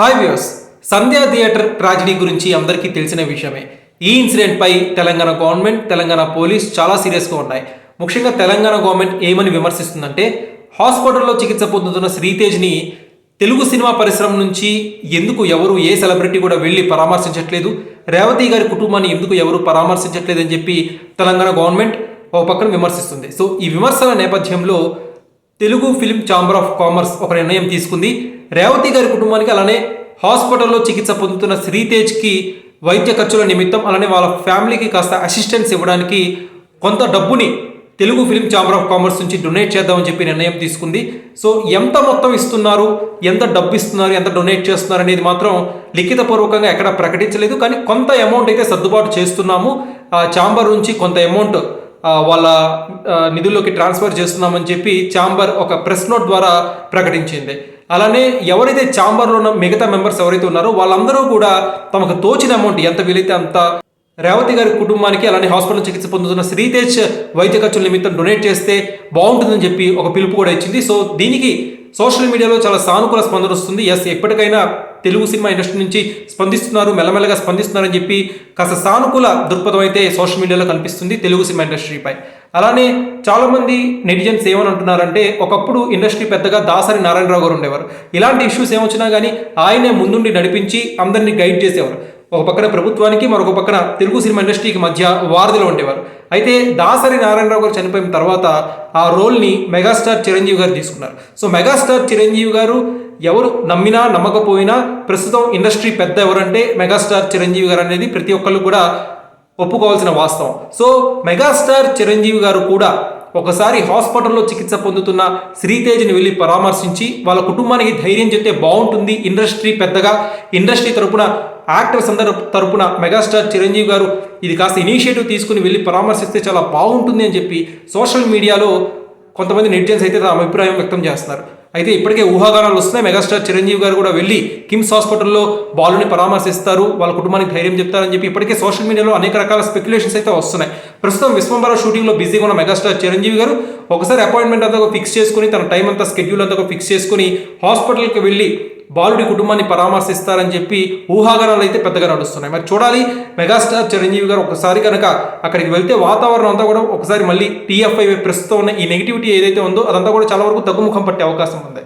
Hi views Sandhya theatre tragedy గురించి అందరికీ తెలిసిన విషయమే. ఈ ఇన్సిడెంట్ పై తెలంగాణ గవర్నమెంట్ తెలంగాణ పోలీస్ చాలా సీరియస్గా ఉన్నాయి. ముఖ్యంగా తెలంగాణ గవర్నమెంట్ ఏమని విమర్శిస్తుందంటే హాస్పిటల్లో చికిత్స పొందుతున్న శ్రీతేజ్ని తెలుగు సినిమా పరిశ్రమ నుంచి ఎందుకు ఎవరు ఏ సెలబ్రిటీ కూడా వెళ్ళి పరామర్శించట్లేదు? రేవతి గారి కుటుంబాన్ని ఎందుకు ఎవరు పరామర్శించట్లేదు అని చెప్పి తెలంగాణ గవర్నమెంట్ ఒక పక్కన విమర్శిస్తుంది. సో ఈ విమర్శల నేపథ్యంలో Telugu film chamber of commerce ఒక నిర్ణయం తీసుకుంది. రేవతి గారి కుటుంబానికి అలానే హాస్పిటల్లో చికిత్స పొందుతున్న శ్రీతేజ్కి వైద్య ఖర్చుల నిమిత్తం అలానే వాళ్ళ ఫ్యామిలీకి కాస్త అసిస్టెన్స్ ఇవ్వడానికి కొంత డబ్బుని Telugu film chamber of commerce నుంచి డొనేట్ చేద్దామని చెప్పి నిర్ణయం తీసుకుంది. సో ఎంత మొత్తం ఇస్తున్నారు? ఎంత డబ్బు ఇస్తున్నారు? ఎంత డొనేట్ చేస్తున్నారు? అనేది మాత్రం లిఖితపూర్వకంగా ఎక్కడ ప్రకటించలేదు. కానీ కొంత అమౌంట్ అయితే సర్దుబాటు చేస్తున్నాము. ఛాంబర్ నుంచి కొంత అమౌంట్ వాళ్ళ నిధుల్లోకి ట్రాన్స్ఫర్ చేస్తున్నామని చెప్పి ఛాంబర్ ఒక ప్రెస్ నోట్ ద్వారా ప్రకటించింది. అలానే ఎవరైతే ఛాంబర్లో ఉన్న మిగతా మెంబర్స్ ఎవరైతే ఉన్నారో వాళ్ళందరూ కూడా తమకు తోచిన అమౌంట్ ఎంత వీలైతే అంత రేవతి గారి కుటుంబానికి అలానే హాస్పిటల్ చికిత్స పొందుతున్న శ్రీతేజ్ వైద్య ఖర్చుల నిమిత్తం డొనేట్ చేస్తే బాగుంటుందని చెప్పి ఒక పిలుపు కూడా ఇచ్చింది. సో దీనికి సోషల్ మీడియాలో చాలా సానుకూల స్పందన వస్తుంది. ఎస్ ఎప్పటికైనా తెలుగు సినిమా ఇండస్ట్రీ నుంచి స్పందిస్తున్నారు మెల్లమెల్లగా స్పందిస్తున్నారని చెప్పి కాస్త సానుకూల దృక్పథం అయితే సోషల్ మీడియాలో కనిపిస్తుంది తెలుగు సినిమా ఇండస్ట్రీపై. అలానే చాలామంది నెటిజన్స్ ఏమని అంటున్నారంటే ఒకప్పుడు ఇండస్ట్రీ పెద్దగా దాసరి నారాయణరావు గారు ఉండేవారు. ఇలాంటి ఇష్యూస్ ఏమొచ్చినా కానీ ఆయనే ముందుండి నడిపించి అందరినీ గైడ్ చేసేవారు. ఒక పక్కన ప్రభుత్వానికి మరొక పక్కన తెలుగు సినిమా ఇండస్ట్రీకి మధ్య వారధిలో ఉండేవారు. అయితే దాసరి నారాయణరావు గారు చనిపోయిన తర్వాత ఆ రోల్ని మెగాస్టార్ చిరంజీవి గారు తీసుకున్నారు. సో మెగాస్టార్ చిరంజీవి గారు ఎవరు నమ్మినా నమ్మకపోయినా ప్రస్తుతం ఇండస్ట్రీ పెద్ద ఎవరంటే మెగాస్టార్ చిరంజీవి గారు అనేది ప్రతి ఒక్కళ్ళు కూడా ఒప్పుకోవాల్సిన వాస్తవం. సో మెగాస్టార్ చిరంజీవి గారు కూడా ఒకసారి హాస్పిటల్లో చికిత్స పొందుతున్న శ్రీతేజ్ని వెళ్ళి పరామర్శించి వాళ్ళ కుటుంబానికి ధైర్యం చెప్తే బాగుంటుంది. ఇండస్ట్రీ పెద్దగా ఇండస్ట్రీ తరపున యాక్టర్స్ అందరి తరపున మెగాస్టార్ చిరంజీవి గారు ఇది కాస్త ఇనిషియేటివ్ తీసుకుని వెళ్ళి పరామర్శిస్తే చాలా బాగుంటుంది అని చెప్పి సోషల్ మీడియాలో కొంతమంది నెటిజన్స్ అయితే తమ అభిప్రాయం వ్యక్తం చేస్తున్నారు. అయితే ఇప్పటికే ఊహాగానాలు వస్తున్నాయి. మెగాస్టార్ చిరంజీవి గారు కూడా వెళ్ళి కిమ్స్ హాస్పిటల్లో బాలుని పరామర్శిస్తారు. వాళ్ళ కుటుంబానికి ధైర్యం చెప్తారని చెప్పి ఇప్పటికే సోషల్ మీడియాలో అనేక రకాల స్పెక్యులేషన్స్ అయితే వస్తున్నాయి. ప్రస్తుతం విశ్వంబర షూటింగ్లో బిజీగా ఉన్న మెగాస్టార్ చిరంజీవి గారు ఒకసారి అపాయింట్మెంట్ అంతా ఫిక్స్ చేసుకుని తన టైం అంతా స్కెడ్యూల్ అంతా ఫిక్స్ చేసుకుని హాస్పిటల్కి వెళ్ళి బాలుడి కుటుంబాన్ని పరామర్శిస్తారని చెప్పి ఊహాగానాలు అయితే పెద్దగా నడుస్తున్నాయి. మరి చూడాలి మెగాస్టార్ చిరంజీవి గారు ఒకసారి కనుక అక్కడికి వెళ్తే వాతావరణం అంతా కూడా ఒకసారి మళ్ళీ టీఎఫ్ఐ ప్రస్తుతం ఉన్న ఈ నెగిటివిటీ ఏదైతే ఉందో అదంతా కూడా చాలా వరకు తగ్గుముఖం పట్టే అవకాశం ఉంది.